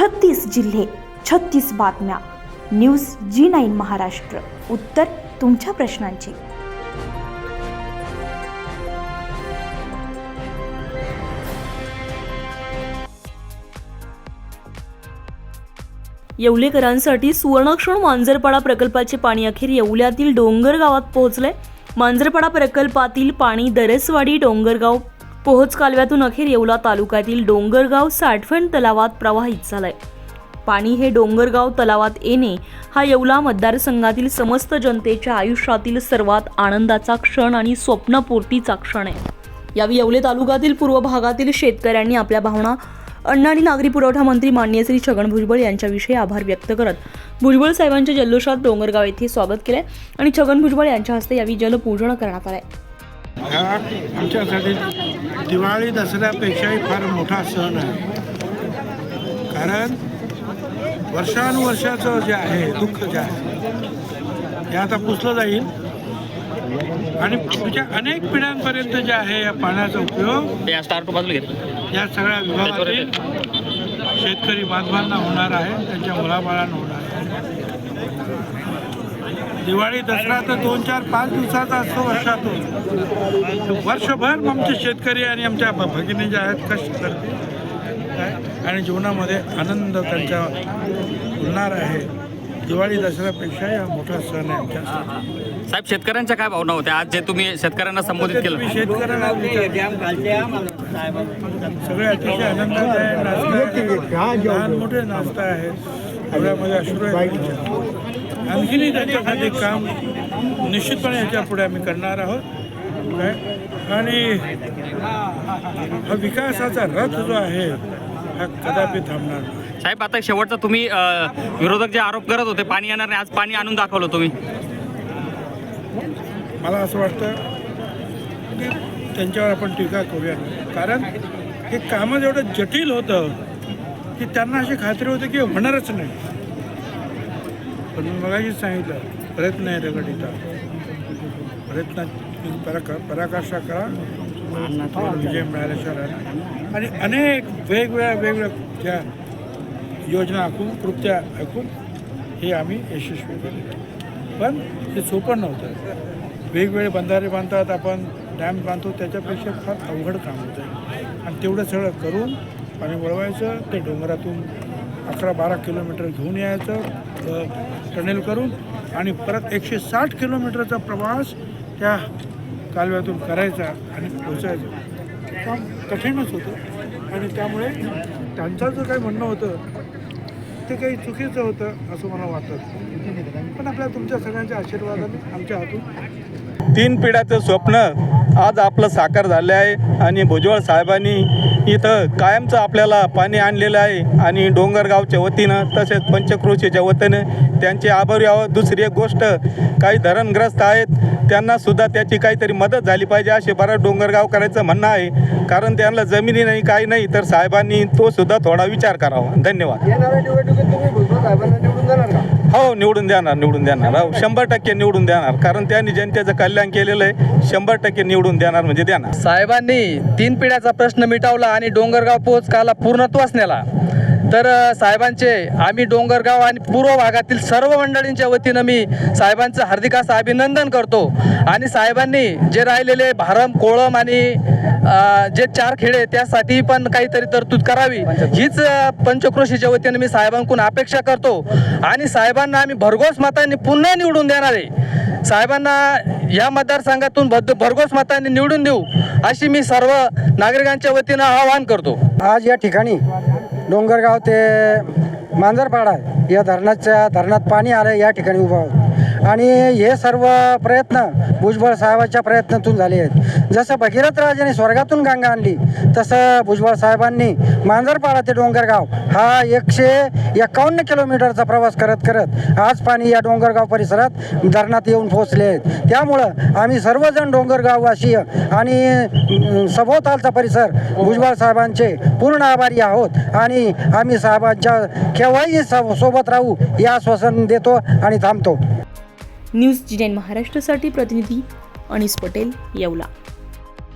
छत्तीस जिल्हे छत्तीस बातम्या. News G nine Maharashtra. उत्तर तुमच्या प्रश्नांची. येवलेकरांसाठी सुवर्णक्षण मांजरपाडा प्रकल्पाचे पाणी अखेर येवल्यातील डोंगर गावात पोहोचले मांजरपाडा प्रकल्पातील पाणी दरसवाडी डोंगरगाव पोहोच कालव्यातून अखेर येवला तालुक्यातील डोंगरगाव साठवण तलावात प्रवाहित झालंय. पाणी हे डोंगरगाव तलावात येणे हा येवला मतदारसंघातील समस्त जनतेच्या आयुष्यातील सर्वात आनंदाचा क्षण आणि स्वप्नपूर्तीचा क्षण आहे. यावेळी येवले तालुक्यातील पूर्व भागातील शेतकऱ्यांनी आपल्या भावना अन्न आणि नागरी पुरवठा मंत्री मान्य श्री छगन भुजबळ यांच्याविषयी आभार व्यक्त करत भुजबळ साहेबांच्या जल्लोषात डोंगरगाव येथे स्वागत केले आणि छगन भुजबळ यांच्या हस्ते यावेळी जलपूजन करण्यात आलंय. आमच्यासाठी दिवाळी दसऱ्यापेक्षाही फार मोठा सण आहे. कारण वर्षानुवर्षाचं जे आहे दुःख जे आहे हे आता पुसलं जाईल. आणि पुढच्या अनेक पिढ्यांपर्यंत जे आहे या पाण्याचा उपयोग या सगळ्या विभागातील शेतकरी बांधवांना होणार आहे त्यांच्या मुलाबाळांना होणार आहे. दिवाळी दसरा तर दोन चार पाच दिवसाचा असतो वर्षातून. वर्षभर आमचे शेतकरी आणि आमच्या भगिनी ज्या आहेत कष्ट करते? आणि जीवनामध्ये आनंद त्यांच्या होणार आहे. दिवाळी दसऱ्यापेक्षाही हा मोठा सण आहे आमच्यासाठी साहेब शेतकऱ्यांच्या काय भावना होत्या? आज जे तुम्ही शेतकऱ्यांना संबोधित केलं. शेतकऱ्यांना. सगळे अतिशय आनंदात आहे नाचता आहे. लहान मोठे नाचता आहेत डोळ्यामध्ये अश्रू आणखीनही त्यांच्यासाठी काम निश्चितपणे ह्याच्या पुढे आम्ही करणार आहोत. काय? आणि हा विकासाचा रथ जो आहे हा कदापि थांबणार नाही. साहेब आता शेवटचा तुम्ही विरोधक जे आरोप करत होते पाणी येणार नाही आज पाणी आणून दाखवलं तुम्ही. मला असं वाटतं की त्यांच्यावर आपण टीका करूया. कारण हे कामं एवढं जटिल होतं की त्यांना अशी खात्री होती की होणारच नाही. पण मी मगाशीच सांगितलं प्रयत्न आहे रगडीचा. प्रयत्न पराका पराकाष्ठा करा. विजय मिळाल्याशिवाय राहणार नाही. आणि अनेक वेगवेगळ्या वेगवेगळ्या ज्या योजना आखून कृत्या ऐकून हे आम्ही यशस्वी केले. पण हे सोपं नव्हतं. वेगवेगळे बंधारे बांधतात आपण डॅम बांधतो त्याच्यापेक्षा फार अवघड काम होतं. आणि तेवढं सगळं करून पाणी वळवायचं ते डोंगरातून अकरा बारा किलोमीटर घेऊन यायचं टनेल करून आणि परत एकशे साठ किलोमीटरचा प्रवास त्या कालव्यातून करायचा आणि पोचायचं काम कठीणच होतं आणि त्यामुळे त्यांचं जर काही म्हणणं होतं ते काही चुकीचं होतं असं मला वाटतं. पण आपल्या तुमच्या सगळ्यांच्या आशीर्वादाने आमच्या हातून तीन पिढ्याचं स्वप्न आज आपलं साकार झालं आहे आणि भुजबळ साहेबांनी इथं कायमचं आपल्याला पाणी आणलेलं आहे आणि डोंगरगावच्या वतीनं तसेच पंचक्रोशीच्या वतीनं त्यांचे आभारी आहोत. दुसरी एक गोष्ट काही धरणग्रस्त आहेत त्यांना सुद्धा त्याची काहीतरी मदत झाली पाहिजे असे बरं डोंगरगाव करायचं म्हणणं आहे. कारण त्यांना जमिनी नाही काही नाही तर साहेबांनी तो सुद्धा थोडा विचार करावा. धन्यवाद. हो निवडून देणार निवडून देणार. हो शंभर टक्के निवडून देणार. कारण त्यांनी जनतेचं कल्याण केलेलं आहे. शंभर टक्के निवडून देणार म्हणजे देणार. साहेबांनी तीन पिढ्याचा प्रश्न मिटवला आणि डोंगरगाव पोच काला पूर्णत्वास नेला तर साहेबांचे आम्ही डोंगरगाव आणि पूर्व भागातील सर्व मंडळींच्या वतीनं मी साहेबांचं हार्दिकास अभिनंदन करतो. आणि साहेबांनी जे राहिलेले भारम कोळम आणि जे चार खेडे त्यासाठी पण काहीतरी तरतूद करावी. हीच पंचक्रोशीच्या वतीनं मी साहेबांकडून अपेक्षा करतो. आणि साहेबांना आम्ही भरघोस मतांनी पुन्हा निवडून देणार आहे. साहेबांना या मतदारसंघातून भद भरघोस मतांनी निवडून देऊ अशी मी सर्व नागरिकांच्या वतीनं आवाहन करतो. आज या ठिकाणी डोंगरगाव ते मांजरपाडा या धरणाच्या धरणात पाणी आलं या ठिकाणी उभं आणि हे सर्व प्रयत्न भुजबळ साहेबांच्या प्रयत्नातून झाले आहेत. जसं भगीरथ राजाने स्वर्गातून गंगा आणली तसं भुजबळ साहेबांनी मांजरपाडा ते डोंगरगाव हा एकशे एकावन्न किलोमीटरचा प्रवास करत करत आज पाणी या डोंगरगाव परिसरात धरणात येऊन पोहोचले आहेत. त्यामुळं आम्ही सर्वजण डोंगरगाववासीय आणि सभोवतालचा परिसर भुजबळ साहेबांचे पूर्ण आभारी आहोत आणि आम्ही साहेबांच्या केव्हाही सोबत राहू हे आश्वासन देतो आणि थांबतो. न्यूज जी नाईन महाराष्ट्रासाठी प्रतिनिधी अनिस पटेल येवला.